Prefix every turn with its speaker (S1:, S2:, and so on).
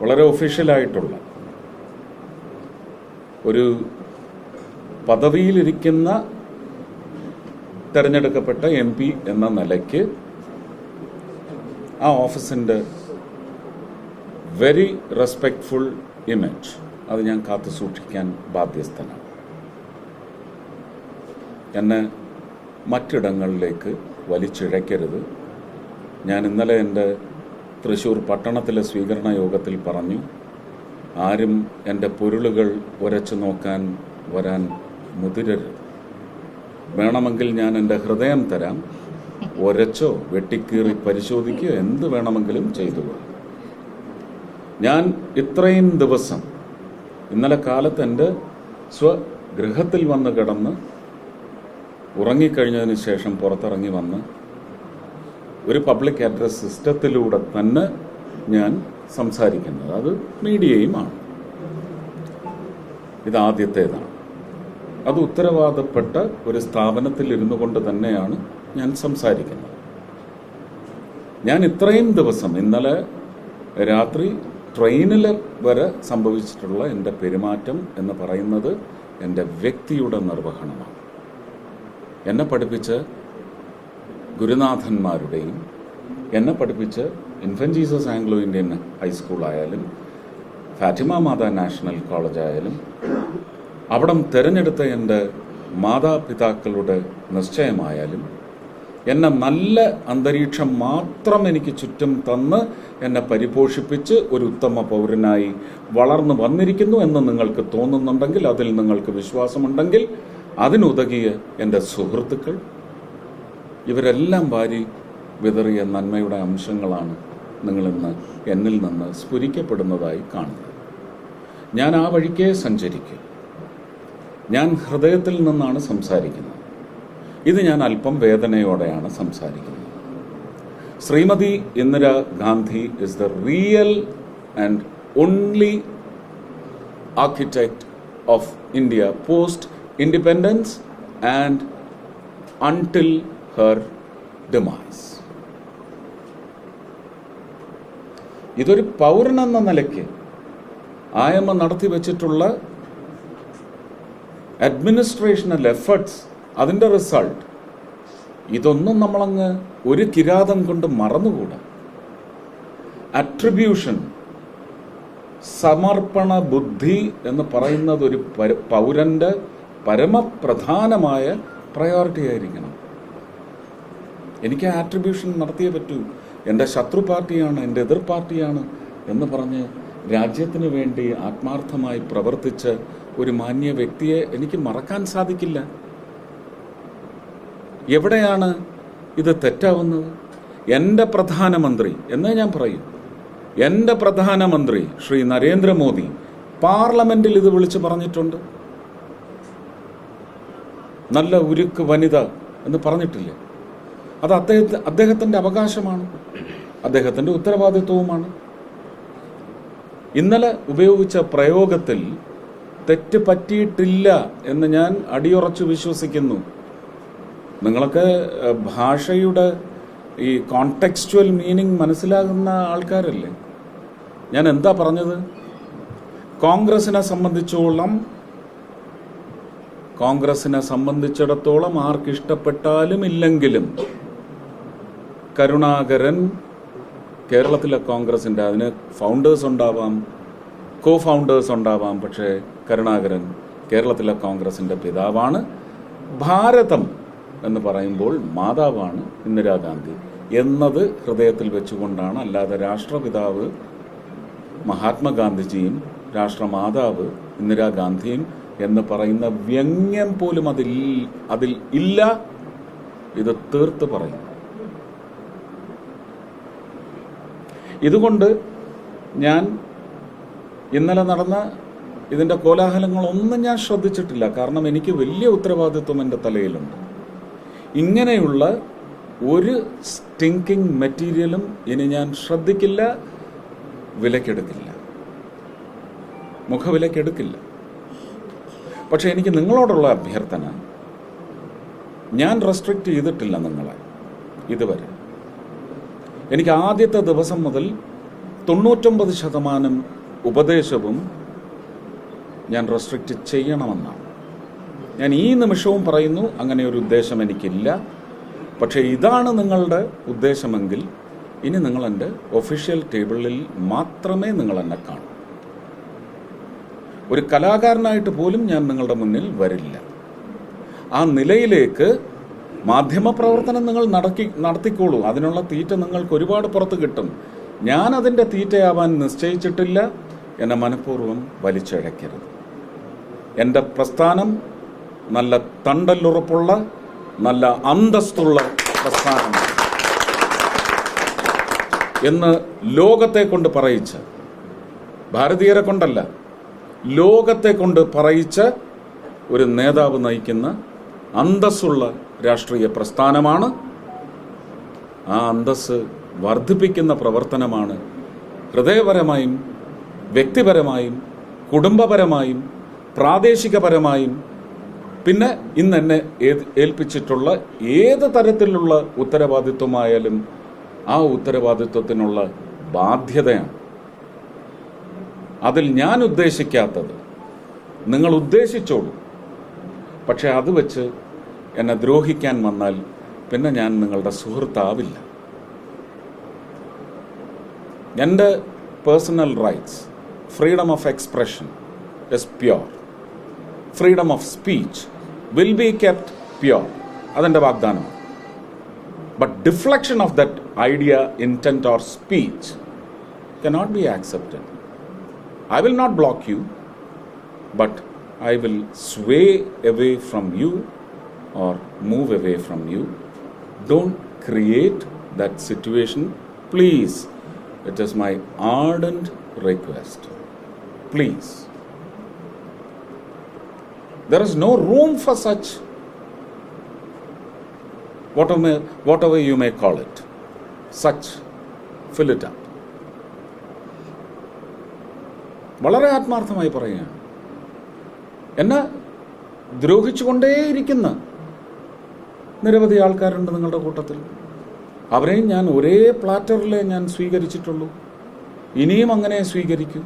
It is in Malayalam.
S1: വളരെ ഒഫീഷ്യലായിട്ടുള്ള ഒരു പദവിയിലിരിക്കുന്ന തെരഞ്ഞെടുക്കപ്പെട്ട എം പി എന്ന നിലയ്ക്ക് ആ ഓഫീസിന്റെ വെരി റെസ്പെക്ട്ഫുൾ ഇമേജ് അത് ഞാൻ കാത്തു സൂക്ഷിക്കാൻ ബാധ്യസ്ഥനാണ്. എന്നെ മറ്റിടങ്ങളിലേക്ക് വലിച്ചിഴക്കരുത് ഞാൻ ഇന്നലെ എന്റെ തൃശ്ശൂർ പട്ടണത്തിലെ സ്വീകരണ യോഗത്തിൽ പറഞ്ഞു ആരും എന്റെ പൊരുളുകൾ ഉരച്ചു നോക്കാൻ വരാൻ മുതിരരുത്. വേണമെങ്കിൽ ഞാൻ എന്റെ ഹൃദയം തരാം. ഒരച്ചോ വെട്ടിക്കീറി പരിശോധിക്കുകയോ എന്ത് വേണമെങ്കിലും ചെയ്തു ഞാൻ ഇത്രയും ദിവസം ഇന്നലെ കാലത്ത് എന്റെ സ്വഗൃഹത്തിൽ വന്ന് കിടന്ന് ഉറങ്ങിക്കഴിഞ്ഞതിന് ശേഷം പുറത്തിറങ്ങി വന്ന് ഒരു പബ്ലിക് അഡ്രസ് സിസ്റ്റത്തിലൂടെ തന്നെ ഞാൻ സംസാരിക്കുന്നത്. അത് മീഡിയയുമാണ്. ഇതാദ്യത്തേതാണ് അത് ഉത്തരവാദപ്പെട്ട ഒരു സ്ഥാപനത്തിൽ ഇരുന്നു കൊണ്ട് തന്നെയാണ് ഞാൻ സംസാരിക്കുന്നത്. ഞാൻ ഇത്രയും ദിവസം ഇന്നലെ രാത്രി ട്രെയിനിൽ വരെ സംഭവിച്ചിട്ടുള്ള എന്റെ പെരുമാറ്റം എന്ന് പറയുന്നത് എന്റെ വ്യക്തിയുടെ നിർവഹണമാണ്. എന്നെ പഠിപ്പിച്ച ഗുരുനാഥന്മാരുടെയും എന്നെ പഠിപ്പിച്ച് ഇൻഫൻ ജീസസ് ആംഗ്ലോ ഇന്ത്യൻ ഹൈസ്കൂളായാലും ഫാറ്റിമ മാതാ നാഷണൽ കോളേജായാലും അവിടം തിരഞ്ഞെടുത്ത എന്റെ മാതാപിതാക്കളുടെ നിശ്ചയമായാലും എന്നെ നല്ല അന്തരീക്ഷം മാത്രം എനിക്ക് ചുറ്റും തന്ന് എന്നെ പരിപോഷിപ്പിച്ച് ഒരു ഉത്തമ പൗരനായി വളർന്നു വന്നിരിക്കുന്നു എന്ന് നിങ്ങൾക്ക് തോന്നുന്നുണ്ടെങ്കിൽ അതിൽ നിങ്ങൾക്ക് വിശ്വാസമുണ്ടെങ്കിൽ അതിനുതകിയ എന്റെ സുഹൃത്തുക്കൾ ഇവരെല്ലാം വാരി വിതറിയ നന്മയുടെ അംശങ്ങളാണ് നിങ്ങളിന്ന് എന്നിൽ നിന്ന് സ്ഫുരിക്കപ്പെടുന്നതായി കാണുന്നത്. ഞാൻ ആ വഴിക്കേ സഞ്ചരിക്കും. ഞാൻ ഹൃദയത്തിൽ നിന്നാണ് സംസാരിക്കുന്നത്. ഇത് ഞാൻ അല്പം വേദനയോടെയാണ് സംസാരിക്കുന്നത്. Shrimati Indira Gandhi is the real and only architect of India post independence and until her demise. ഇതൊരു പൗരനെന്ന നിലയ്ക്ക് ആയമ്മ നടത്തി വെച്ചിട്ടുള്ള അഡ്മിനിസ്ട്രേഷണൽ എഫേർട്സ് അതിന്റെ റിസൾട്ട് ഇതൊന്നും നമ്മളങ്ങ് ഒരു കിരാതം കൊണ്ട് മറന്നുകൂടാ അട്രിബ്യൂഷൻ സമർപ്പണ ബുദ്ധി എന്ന് പറയുന്നത് ഒരു പൗരന്റെ പരമപ്രധാനമായ പ്രയോറിറ്റി ആയിരിക്കണം എനിക്ക് ആട്രിബ്യൂഷൻ നടത്തിയേ പറ്റൂ. എന്റെ ശത്രു പാർട്ടിയാണ് എന്റെ എതിർ പാർട്ടിയാണ് എന്ന് പറഞ്ഞ് രാജ്യത്തിന് വേണ്ടി ആത്മാർത്ഥമായി പ്രവർത്തിച്ച ഒരു മാന്യ വ്യക്തിയെ എനിക്ക് മറക്കാൻ സാധിക്കില്ല. എവിടെയാണ് ഇത് തെറ്റാവുന്നത്? എന്റെ പ്രധാനമന്ത്രി എന്നേ ഞാൻ പറയും. എന്റെ പ്രധാനമന്ത്രി ശ്രീ നരേന്ദ്രമോദി പാർലമെന്റിൽ ഇത് വിളിച്ചു പറഞ്ഞിട്ടുണ്ട്. നല്ല ഉരുക്ക് വനിത എന്ന് പറഞ്ഞിട്ടില്ലേ? അത് അദ്ദേഹത്തെ അദ്ദേഹത്തിന്റെ അവകാശമാണ്. അദ്ദേഹത്തിന്റെ ഉത്തരവാദിത്വവുമാണ്. ഇന്നലെ ഉപയോഗിച്ച പ്രയോഗത്തിൽ തെറ്റ് പറ്റിയിട്ടില്ല എന്ന് ഞാൻ അടിയുറച്ചു വിശ്വസിക്കുന്നു. നിങ്ങളൊക്കെ ഭാഷയുടെ ഈ കോണ്ടെക്സ്റ്റുവൽ മീനിങ് മനസ്സിലാകുന്ന ആൾക്കാരല്ലേ? ഞാൻ എന്താ പറഞ്ഞത്? കോൺഗ്രസിനെ സംബന്ധിച്ചോളം കോൺഗ്രസിനെ സംബന്ധിച്ചിടത്തോളം ആർക്കിഷ്ടപ്പെട്ടാലും ഇല്ലെങ്കിലും കരുണാകരൻ കേരളത്തിലെ കോൺഗ്രസിന്റെ അതിന് ഫൗണ്ടേഴ്സ് ഉണ്ടാവാം കോ ഫൗണ്ടേഴ്സ് ഉണ്ടാവാം പക്ഷേ കരുണാകരൻ കേരളത്തിലെ കോൺഗ്രസിന്റെ പിതാവാണ്. ഭാരതം എന്ന് പറയുമ്പോൾ മാതാവാണ് ഇന്ദിരാഗാന്ധി എന്നത് ഹൃദയത്തിൽ വെച്ചുകൊണ്ടാണ്. അല്ലാതെ രാഷ്ട്രപിതാവ് മഹാത്മാഗാന്ധിജിയും രാഷ്ട്രമാതാവ് ഇന്ദിരാഗാന്ധിയും എന്ന് പറയുന്ന വ്യംഗ്യം പോലും അതിൽ അതിൽ ഇല്ല. ഇത് തീർത്ത് പറയും. ഇതുകൊണ്ട് ഞാൻ ഇന്നലെ നടന്ന ഇതിന്റെ കോലാഹലങ്ങളൊന്നും ഞാൻ ശ്രദ്ധിച്ചിട്ടില്ല. കാരണം എനിക്ക് വലിയ ഉത്തരവാദിത്വം എന്റെ തലയിലുണ്ട്. ഇങ്ങനെയുള്ള ഒരു സ്റ്റിങ്കിങ് മെറ്റീരിയലും ഇനി ഞാൻ ശ്രദ്ധിക്കില്ല വിലക്കെടുക്കില്ല. മുഖവിലക്കെടുക്കില്ല. പക്ഷെ എനിക്ക് നിങ്ങളോടുള്ള അഭ്യർത്ഥന ഞാൻ റെസ്ട്രിക്റ്റ് ചെയ്തിട്ടില്ല നിങ്ങളെ ഇതുവരെ. എനിക്ക് ആദ്യത്തെ ദിവസം മുതൽ തൊണ്ണൂറ്റൊമ്പത് ശതമാനം ഉപദേശവും ഞാൻ റെസ്ട്രിക്റ്റ് ചെയ്യണമെന്നാണ്. ഞാൻ ഈ നിമിഷവും പറയുന്നു അങ്ങനെ ഒരു ഉദ്ദേശം എനിക്കില്ല. പക്ഷേ ഇതാണ് നിങ്ങളുടെ ഉദ്ദേശമെങ്കിൽ ഇനി നിങ്ങൾ എന്റെ ഒഫീഷ്യൽ ടേബിളിൽ മാത്രമേ നിങ്ങൾ എന്നെ കാണൂ. ഒരു കലാകാരനായിട്ട് പോലും ഞാൻ നിങ്ങളുടെ മുന്നിൽ വരില്ല. ആ നിലയിലേക്ക് മാധ്യമപ്രവർത്തനം നിങ്ങൾ നടക്കി നടത്തിക്കോളൂ. അതിനുള്ള തീറ്റ നിങ്ങൾക്ക് ഒരുപാട് പുറത്ത് കിട്ടും. ഞാൻ അതിന്റെ തീറ്റയാവാൻ നിശ്ചയിച്ചിട്ടില്ല. എന്നെ മനഃപൂർവം വലിച്ചഴക്കരുത് എന്റെ പ്രസ്ഥാനം നല്ല തണ്ടല്ലുറപ്പുള്ള നല്ല അന്തസ്തുള്ള പ്രസ്ഥാനം എന്ന് ലോകത്തെ കൊണ്ട് പറയിച്ച് ഭാരതീയരെ കൊണ്ടല്ല ലോകത്തെ കൊണ്ട് പറയിച്ച് ഒരു നേതാവ് നയിക്കുന്ന അന്തസ്സുള്ള രാഷ്ട്രീയ പ്രസ്ഥാനമാണ്. ആ അന്തസ് വർദ്ധിപ്പിക്കുന്ന പ്രവർത്തനമാണ് ഹൃദയപരമായും വ്യക്തിപരമായും കുടുംബപരമായും പ്രാദേശികപരമായും. പിന്നെ ഇന്ന് എന്നെ ഏൽപ്പിച്ചിട്ടുള്ള ഏത് തരത്തിലുള്ള ഉത്തരവാദിത്വമായാലും ആ ഉത്തരവാദിത്വത്തിനുള്ള ബാധ്യതയാണ്. അതിൽ ഞാൻ ഉദ്ദേശിക്കാത്തത് നിങ്ങൾ ഉദ്ദേശിച്ചോളൂ. പക്ഷെ അത് വെച്ച് എന്നെ ദ്രോഹിക്കാൻ വന്നാൽ പിന്നെ ഞാൻ നിങ്ങളുടെ സുഹൃത്താവില്ല. എന്റെ personal rights freedom of expression is pure freedom of speech will be kept pure അതെന്റെ വാഗ്ദാനം. But deflection of that idea intent or speech cannot be accepted I will not block you but I will sway away from you or move away from you. Don't create that situation. Please, it is my ardent request. Please. There is no room for such, whatever, whatever you may call it, such. Fill it up. വളരെ ആത്മാർത്ഥമായി പറയുകയാണ് എന്നെ ദ്രോഹിച്ചുകൊണ്ടേയിരിക്കുന്ന നിരവധി ആൾക്കാരുണ്ട് നിങ്ങളുടെ കൂട്ടത്തിൽ. അവരെയും ഞാൻ ഒരേ പ്ലാറ്ററിലേ ഞാൻ സ്വീകരിച്ചിട്ടുള്ളൂ. ഇനിയും അങ്ങനെ സ്വീകരിക്കൂ.